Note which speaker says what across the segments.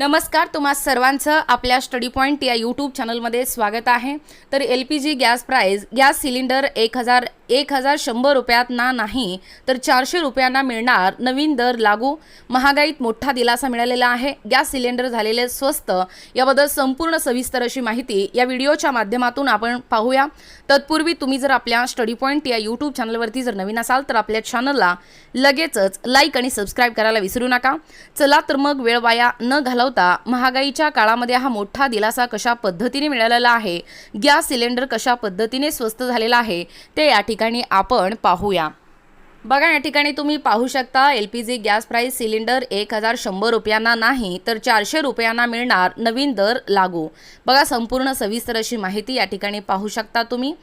Speaker 1: नमस्कार तुम्हा सर्वांचं आपल्या स्टडी पॉईंट या यूट्यूब चॅनलमध्ये स्वागत आहे. तर L P G gas price gas cylinder एक हजार एक हजार शंभर रुपयातना नाही तर चारशे रुपयांना मिळणार नवीन दर लागू. महागाईत मोठा दिलासा मिळालेला आहे. गॅस सिलेंडर झालेले स्वस्त याबद्दल संपूर्ण सविस्तर अशी माहिती या व्हिडिओच्या माध्यमातून आपण पाहूया. तत्पूर्वी तुम्ही जर आपल्या स्टडी पॉईंट या यूट्यूब चॅनलवरती जर नवीन असाल तर आपल्या चॅनलला लगेचच लाईक आणि सबस्क्राईब करायला विसरू नका. चला तर मग वेळ वाया न घालवता महागाईच्या काळामध्ये हा मोठा दिलासा कशा पद्धतीने मिळालेला आहे गॅस सिलेंडर कशा पद्धतीने स्वस्त झालेला आहे ते या ठिकाणी ठिकाणी आपण पाहूया. बघा या ठिकाणी तुम्ही पाहू शकता L P G gas price cylinder एक हजार शंभर रुपयांना नाही तर चारशे रुपयांना मिळणार नवीन दर लागू. बघा संपूर्ण सविस्तर अशी माहिती या ठिकाणी पाहू शकता तुम्ही.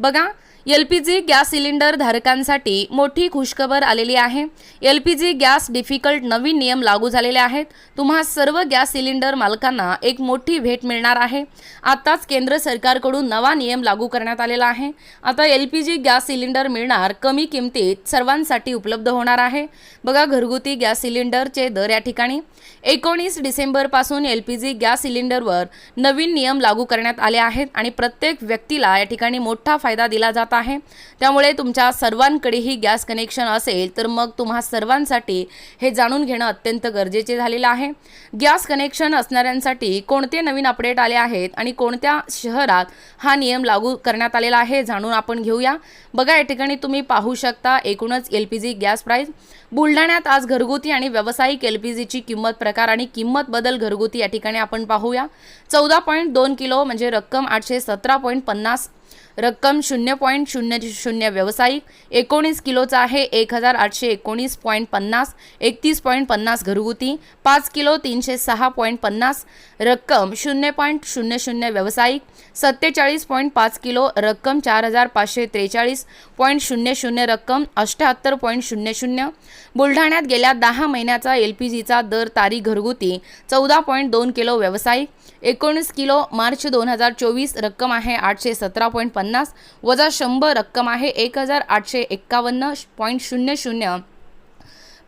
Speaker 1: बघा L P G gas cylinder धारकांसाठी मोठी खुशखबर आलेली आहे. L P G gas difficult नवीन नियम लागू झालेले आहेत. तुम्हा सर्व गॅस सिलेंडर मालकांना एक मोठी भेट मिळणार आहे. आत्ताच केंद्र सरकारकडून नवा नियम लागू करण्यात आलेला आहे. आता L P G gas cylinder मिळणार कमी किमतीत सर्वांसाठी उपलब्ध होणार आहे. बघा घरगुती गॅस सिलेंडरचे दर या ठिकाणी. एकोणीस डिसेंबरपासून एल पी जी गॅस सिलेंडरवर नवीन नियम लागू करण्यात आले आहेत आणि प्रत्येक व्यक्तीला या ठिकाणी मोठा फायदा दिला जात आहे. त्यामुळे तुमच्या सर्वांकडेही गॅस कनेक्शन असेल तर मग तुम्हा सर्वांसाठी हे जाणून घेणं अत्यंत गरजेचे झालेलं आहे. गॅस कनेक्शन असणाऱ्यांसाठी कोणते नवीन अपडेट आले आहेत आणि कोणत्या शहरात हा नियम लागू करण्यात आलेला आहे जाणून आपण घेऊया. बघा या ठिकाणी तुम्ही पाहू शकता एकूण एकूणच L P G gas price बुलढाण्यात आज घरगुती आणि व्यावसायिक एल पी जीची किंमत प्रकार आणि किंमत बदल घरगुती या ठिकाणी आपण पाहूया. चौदा पॉईंट दोन किलो म्हणजे रक्कम आठशे सतरा पॉईंट पन्नास रक्कम शून्य पॉईंट शून्य शून्य व्यावसायिक एकोणीस किलोचा आहे एक हजार आठशे एकोणीस पॉईंट पन्नास एकतीस पॉईंट पन्नास घरगुती पाच किलो तीनशे सहा पॉईंट पन्नास रक्कम शून्य पॉईंट शून्य शून्य व्यावसायिक सत्तेचाळीस पॉईंट पाच किलो रक्कम चार हजार पाचशे त्रेचाळीस पॉईंट शून्य शून्य रक्कम अठ्ठ्याहत्तर पॉईंट शून्य शून्य बुलढाण्यात गेल्या दहा महिन्याचा एल पी जीचा दर तारीख घरगुती चौदा पॉईंट दोन किलो व्यावसायिक एकोणीस किलो मार्च दोन हजार चोवीस रक्कम आहे आठशे सतरा पॉईंट पन्नास वजा शंभर रक्कम आहे. एक हजार आठशे एक्कावन्न पॉईंट शून्य शून्य.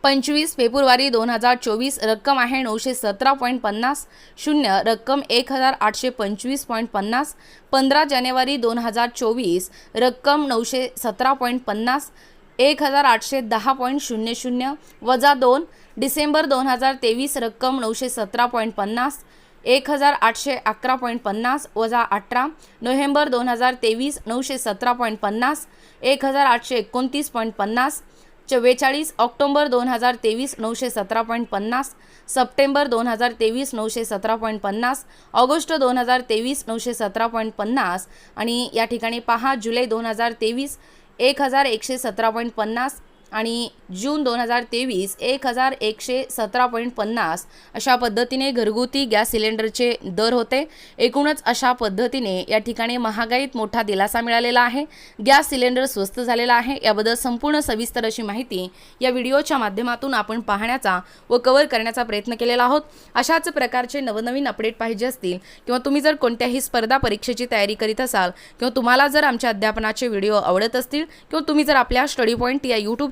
Speaker 1: पंचवीस फेब्रुवारी दोन हजार चोवीस रक्कम आहे. नऊशे सतरा पॉईंट पन्नास शून्य. रक्कम एक हजार आठशे पंचवीस पॉईंट पन्नास. पंधरा जानेवारी दोन हजार चोवीस रक्कम नऊशे सतरा पॉईंट पन्नास. एक हजार आठशे दहा पॉईंट शून्य शून्य. वजा दोन. डिसेंबर दोन हजार तेवीस रक्कम नऊशे सतरा पॉईंट पन्नास. एक हजार आठशे अकरा पॉईंट पन्नास वजा अठरा. नोव्हेंबर दोन हजार तेवीस नऊशे सतरा पॉईंट पन्नास. एक हजार आठशे एकोणतीस पॉईंट पन्नास. चव्वेचाळीस ऑक्टोंबर दोन हजार तेवीस नऊशे सतरा पॉईंट पन्नास. सप्टेंबर दोन हजार तेवीस नऊशे सतरा पॉईंट पन्नास. ऑगस्ट दोन हजार तेवीस नऊशे सतरा पॉईंट पन्नास. आणि या ठिकाणी पहा जुलै दोन हजार तेवीस एक हजार एकशे सतरा पॉईंट पन्नास. आणि जून दोन हजार तेवीस एक हजार एकशे सतरा पॉईंट पन्नास अशा पद्धतीने घरगुती गॅस सिलेंडरचे दर होते. एकूणच अशा पद्धतीने या ठिकाणी महागाईत मोठा दिलासा मिळालेला आहे. गॅस सिलेंडर स्वस्त झालेला आहे. याबद्दल संपूर्ण सविस्तर अशी माहिती या व्हिडिओच्या माध्यमातून आपण पाहण्याचा व कव्हर करण्याचा प्रयत्न केलेला आहोत. अशाच प्रकारचे नवनवीन अपडेट पाहिजे असतील किंवा तुम्ही जर कोणत्याही स्पर्धा परीक्षेची तयारी करीत असाल किंवा तुम्हाला जर आमच्या अध्यापनाचे व्हिडिओ आवडत असतील किंवा तुम्ही जर आपल्या स्टडी पॉईंट या यूट्यूब